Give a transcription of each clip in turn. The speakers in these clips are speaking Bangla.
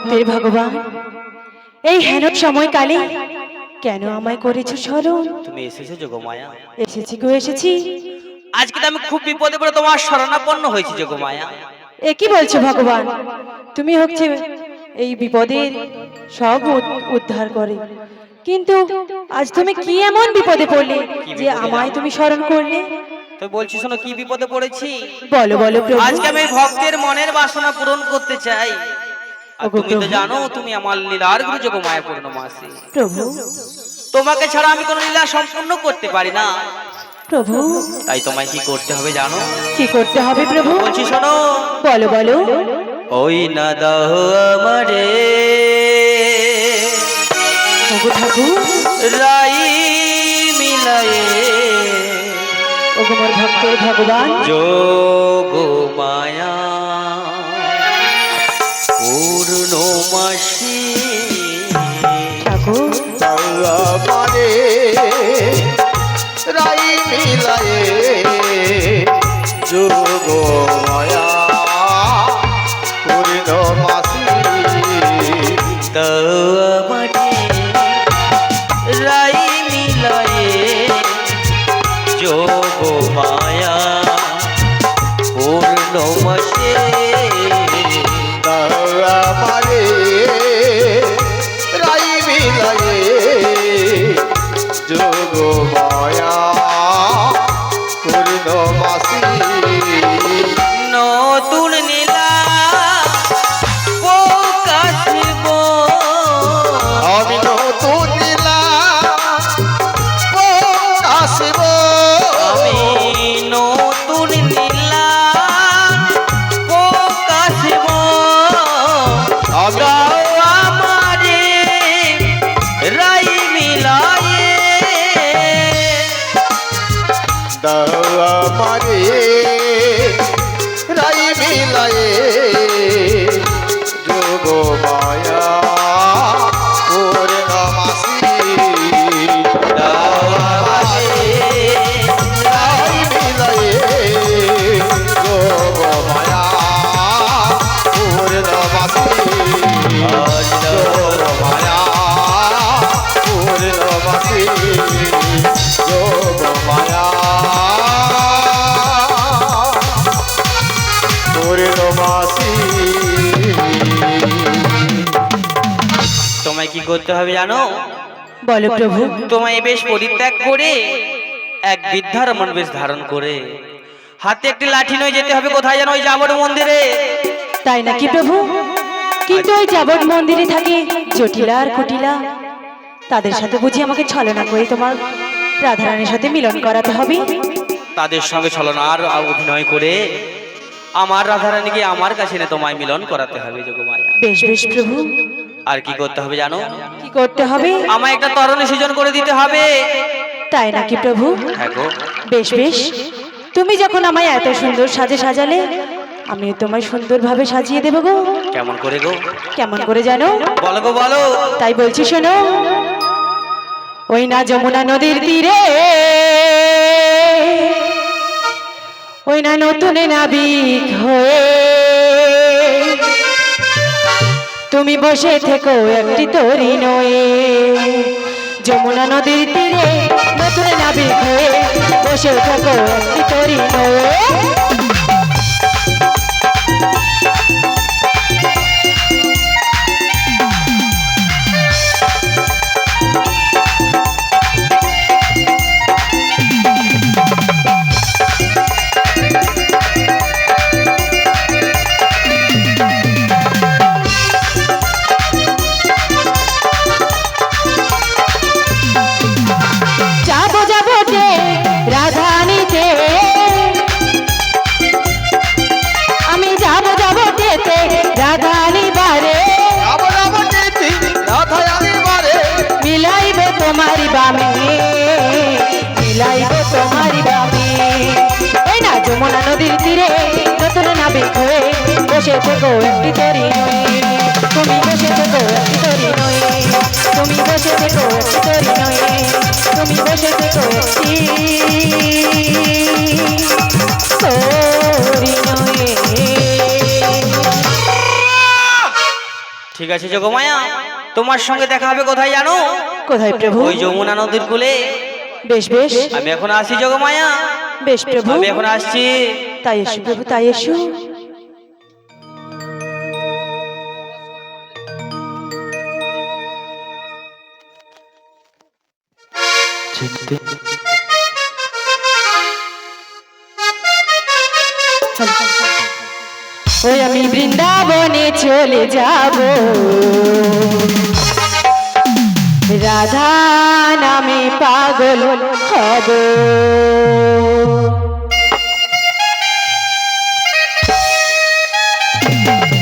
ভক্তের ভগবান এই হেন সময়কালে কেন আমায় করেছ স্মরণ? তুমি এসেছ যোগমায়া। এসেছি গো এসেছি। আজকে তো আমি খুব বিপদে পড়ে তোমার শরণাপন্ন হয়েছি যোগমায়া। এ কি বলছো ভগবান? তুমি হচ্ছে এই বিপদের সব উদ্ধার করে। কিন্তু আজ তুমি কি এমন বিপদে পড়লে যে আমায় তুমি স্মরণ করলে? তো বলছি শোনো কি বিপদে পড়েছি? বলো বলো আজকে আমি ভক্তের মনের বাসনা পূরণ করতে চাই। আর তুমি তো জানো তুমি আমার লীলার গুরু যোগমায়া পূর্ণমাসী প্রভু। তোমাকে ছাড়া আমি কোনো লীলা সম্পূর্ণ করতে পারি না। প্রভু। তাই তোমায় কি করতে হবে জানো? কি করতে হবে প্রভু? বলছি শোনো। বলো বলো। ওই না দাহ আমারে। ঠাকুর রাই মিলায়ে। ওগো মোর ভক্তের ভগবান। যোগ মায়া পূর্ণ মাসি আমারে রাই মিলায়ে যোগ মায়া। পূর্ণ মাসি আমারে রাই মিলায়ে যোগ মায়া। মাসি। নতুন মিলায়ে তোমায় কি করতে হবে জানো? বলো প্রভু। তোমায় বেশ পরিত্যাগ করে এক বৃদ্ধার মন বেশ ধারণ করে। হাতে একটি লাঠি নয় যেতে হবে কোথায় জানো ওই যাবর মন্দিরে? তাই নাকি প্রভু? কিন্তু ওই যাবট মন্দিরে থাকে জটিলা আর কুটিলা। তাদের সাথে বুঝি আমাকে ছলনা করে তোমার রাধারানীর সাথে মিলন করাতে হবে? তাদের সঙ্গে ছলনার অভিনয় করে আমার রাধারানীকে আমার কাছে এনে তোমায় মিলন করাতে হবে যোগমায়া। বেশ বেশ প্রভু। আর কি করতে হবে জানো? কি করতে হবে? আমায় একটা তরণী সৃজন করে দিতে হবে। তাই নাকি প্রভু? হ্যাঁ গো। বেশ বেশ। তুমি যখন আমায় এত সুন্দর সাজে সাজালে আমি তোমায় সুন্দরভাবে সাজিয়ে দেবো গো। কেমন করে গো? কেমন করে জানো? বলো গো বলো। তাই বলছি শোনো। ওই না যমুনা নদীর তীরে ওই না নতুন নাবিক হয়ে তুমি বসে থেকো, একটি তরি নয়ে যমুনা নদীর তীরে নতুন নাবিক হয়ে বসে থেকো, একটি তরি নয়ে এই না যমুনা নদীর তীরে নতুন নাবিক হয়ে বসে থেকো একটি তরি তুমি বসে থেকো একটি তরি নয়ে তুমি বসে থেকো একটি তরি নয়ে তুমি বসে থেকো একটি ঠিক আছে যোগমায়া তোমার সঙ্গে দেখা হবে কোথায় জানো? কোথায় প্রভু? ওই যমুনা নদীর কূলে। বেশ বেশ। আমি এখন আসি যোগমায়া বেশ প্রভু। আমি এখন আসছি। তাই এসো প্রভু তাই এসো। ওই আমি বৃন্দাবনে চলে যাব। রাধা নামে পাগল হব। আমি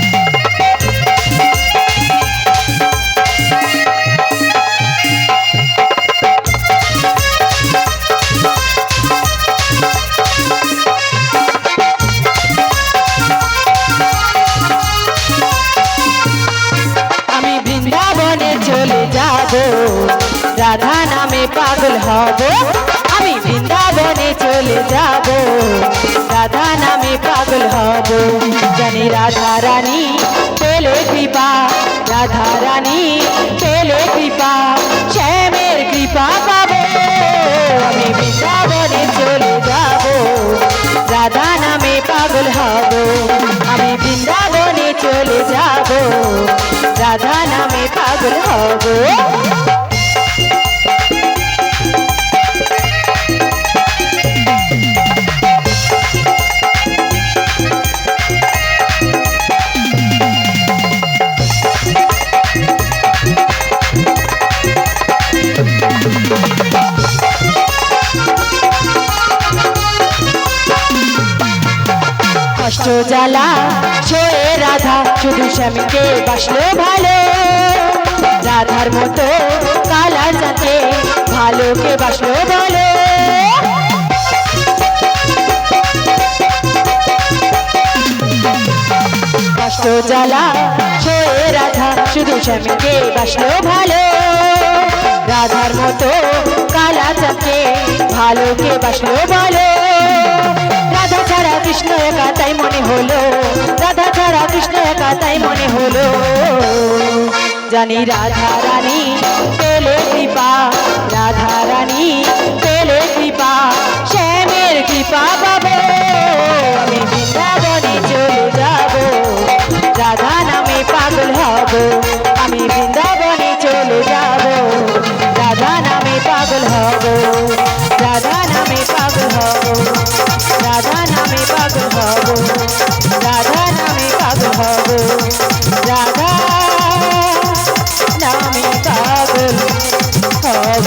পাগল হব? আমি বৃন্দাবনে চলে যাব। রাধা নামে পাগল হব। জানি রাধা রানী পেলে কৃপা। রাধা রানী পেলে কৃপা। শ্যামের কৃপা পাবো। আমি বৃন্দাবনে চলে যাব। রাধা নামে পাগল হব। আমি বৃন্দাবনে চলে যাব। রাধা নামে পাগল হব। স্বামীকে বাসলো ভালো? রাধার মতো কালার যাতে ভালোকে বাসলো বলো কষ্ট জ্বালা ছোয়ে রাধা, শুধু স্বামীকে বাসলো ভালো? রাধার মতো কালা চাকে ভালোকে বাসলো ছাড়া কৃষ্ণ একা তাই মনে হলো। রাধা ছাড়া কৃষ্ণ একা তাই মনে হলো। জানি রাধা রানী, পেলে কৃপা। রাধা রানী পাগল হব রাধা নামে পাগল হব রাধা নামে পাগল হব রাধা নামে পাগল হব